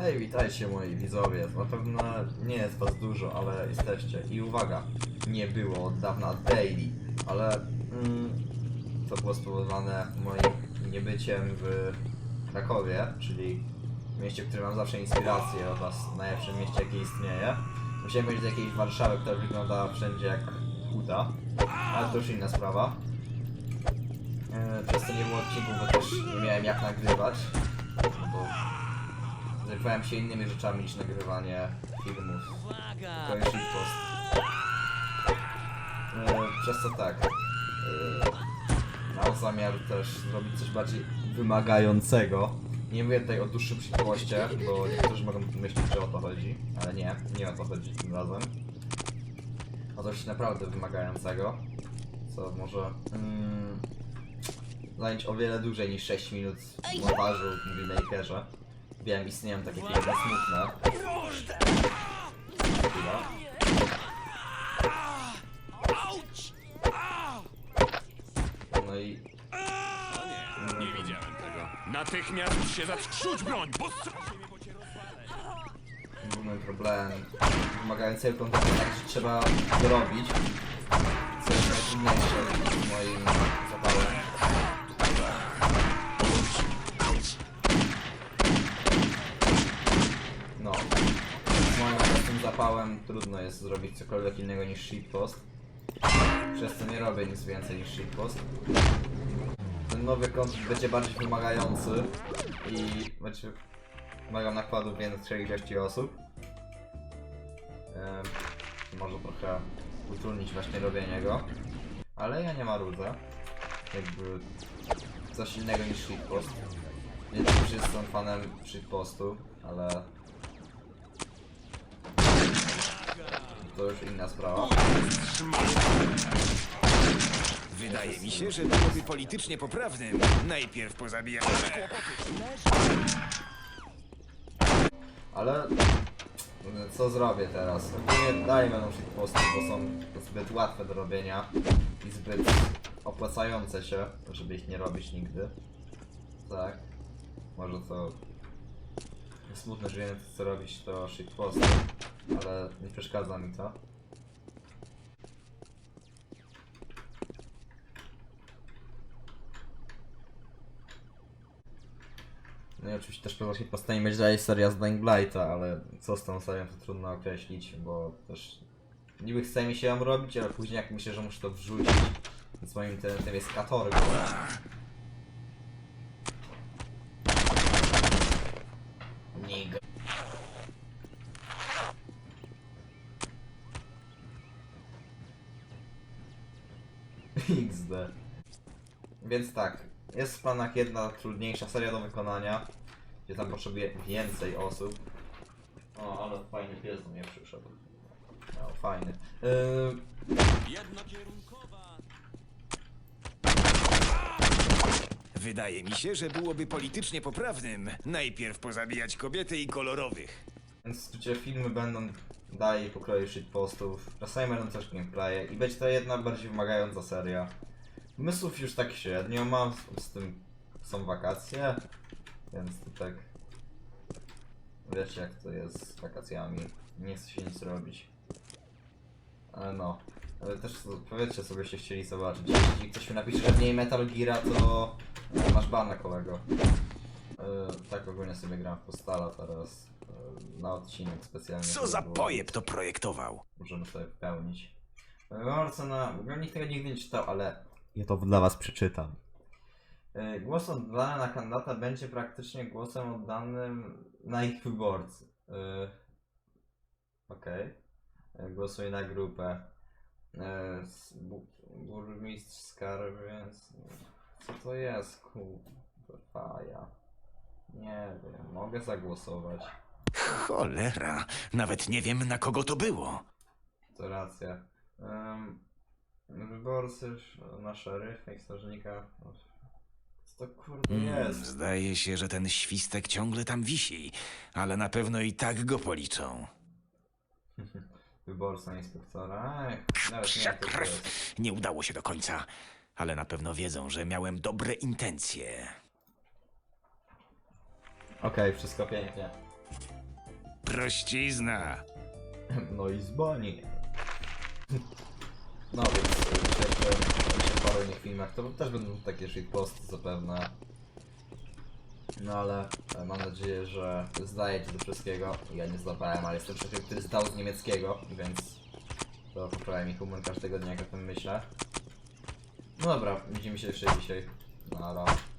Hej, witajcie moi widzowie. Na pewno nie jest was dużo, ale jesteście. I uwaga, nie było od dawna daily, ale mm, to było spowodowane moim niebyciem w Krakowie, czyli mieście, w którym mam zawsze inspirację od was, najlepszym mieście jakie istnieje. Musiałem powiedzieć do jakiejś Warszawy, która wygląda wszędzie jak huta, ale to już inna sprawa. E, Przez to nie było odcinków, bo też nie miałem jak nagrywać, bo zajmowałem się innymi rzeczami niż nagrywanie filmów. To jest post. E, Przez to tak. e, Mam zamiar też zrobić coś bardziej wymagającego. Nie mówię tutaj o dłuższym przyszłoście, bo niektórzy mogą myśleć, że o to chodzi, ale nie, nie o to chodzi tym razem. O coś naprawdę wymagającego, co może mm, zająć o wiele dłużej niż 6 minut w montażu w Makerze. Wiem, istnieją takie filmy smutne. Chwila. No i Nie widziałem tego. Natychmiast się zatrzuć broń, bo strasznie mnie bo cię rozwalę. głównym problemem wymagającego kontaktu tak, że trzeba dorobić. Co jest najtrudniejsze w moim zapałem. No. Z moim obecnym zapałem trudno jest zrobić cokolwiek innego niż shitpost. Przez to nie robię nic więcej niż shitpost. Ten nowy kont będzie bardziej wymagający i będzie wymagał nakładu większej ilości osób. Może trochę utrudnić właśnie robienie go. Ale ja nie marudzę. Jakby coś innego niż shitpost. Nie wiem, czy jestem fanem shitpostu, ale... To już inna sprawa. Wydaje mi się, że byłoby politycznie poprawnym najpierw pozabijać Ale co zrobię teraz? Nie dalej będą shitposty, bo są zbyt łatwe do robienia i zbyt opłacające się, żeby ich nie robić nigdy. Tak. Może to smutne, że nie wiem co robić to shitposty, nie przeszkadza mi to. No i oczywiście też pewnie powstanie będzie dalej seria z Dying Blighta, ale co z tą serią to trudno określić, bo też niby chce mi się ją robić, ale później jak myślę, że muszę to wrzucić, więc moim internetem jest katorgo. XD. Więc tak, jest w planach jedna trudniejsza seria do wykonania, gdzie tam potrzebuje więcej osób. O, ale fajny pies do mnie przyszedł. No, fajny. Yy, Jednokierunkowa. Wydaje mi się, że byłoby politycznie poprawnym najpierw pozabijać kobiety i kolorowych. więc gdzie filmy będą dalej pokroju shitpostów, czasami będą też gameplaye i będzie to jedna bardziej wymagająca seria. Mysłów już tak średnio mam, z, z tym są wakacje, więc to tak... Wiecie jak to jest z wakacjami, nie chce się nic robić. Ale no, ale też powiedzcie co byście chcieli zobaczyć. Jeśli ktoś mi napisze, że mniej Metal Geara, to masz ban na kolego. E, tak ogólnie sobie gram w Postala teraz na odcinek specjalnie. Co za było- pojeb to projektował? Możemy sobie pełnić. Bardzo na... W ogóle nikt tego nigdy nie czytał, ale ja to dla was przeczytam. E, Głos oddany na kandydata będzie praktycznie głosem oddanym na ich wyborcy. E, Okej. E, Głosuję na grupę. E, s- bu- Burmistrz skarbiec. Co to jest? Kurwa, ja. Nie wiem, mogę zagłosować. Cholera, nawet nie wiem na kogo to było. To racja. Um, wyborcy na szeryfa i strażnika. Co to kurde Mm, jest? Zdaje się, że ten świstek ciągle tam wisi, ale na pewno i tak go policzą. Wyborca inspektora. Ech, nawet nie Psia wiem, co to krew. jest. Nie udało się do końca, ale na pewno wiedzą, że miałem dobre intencje. Okej, wszystko pięknie. Prościzna. No i z bani. No więc się w paru innych filmach, to też będą takie shitposty zapewne. No ale e, mam nadzieję, że zdajecie do wszystkiego. Ja nie zdawałem, ale jestem człowiekiem, który zdał z niemieckiego, więc to poprawia mi humor każdego dnia, jak o tym myślę. No dobra, widzimy się jeszcze dzisiaj. Na razie.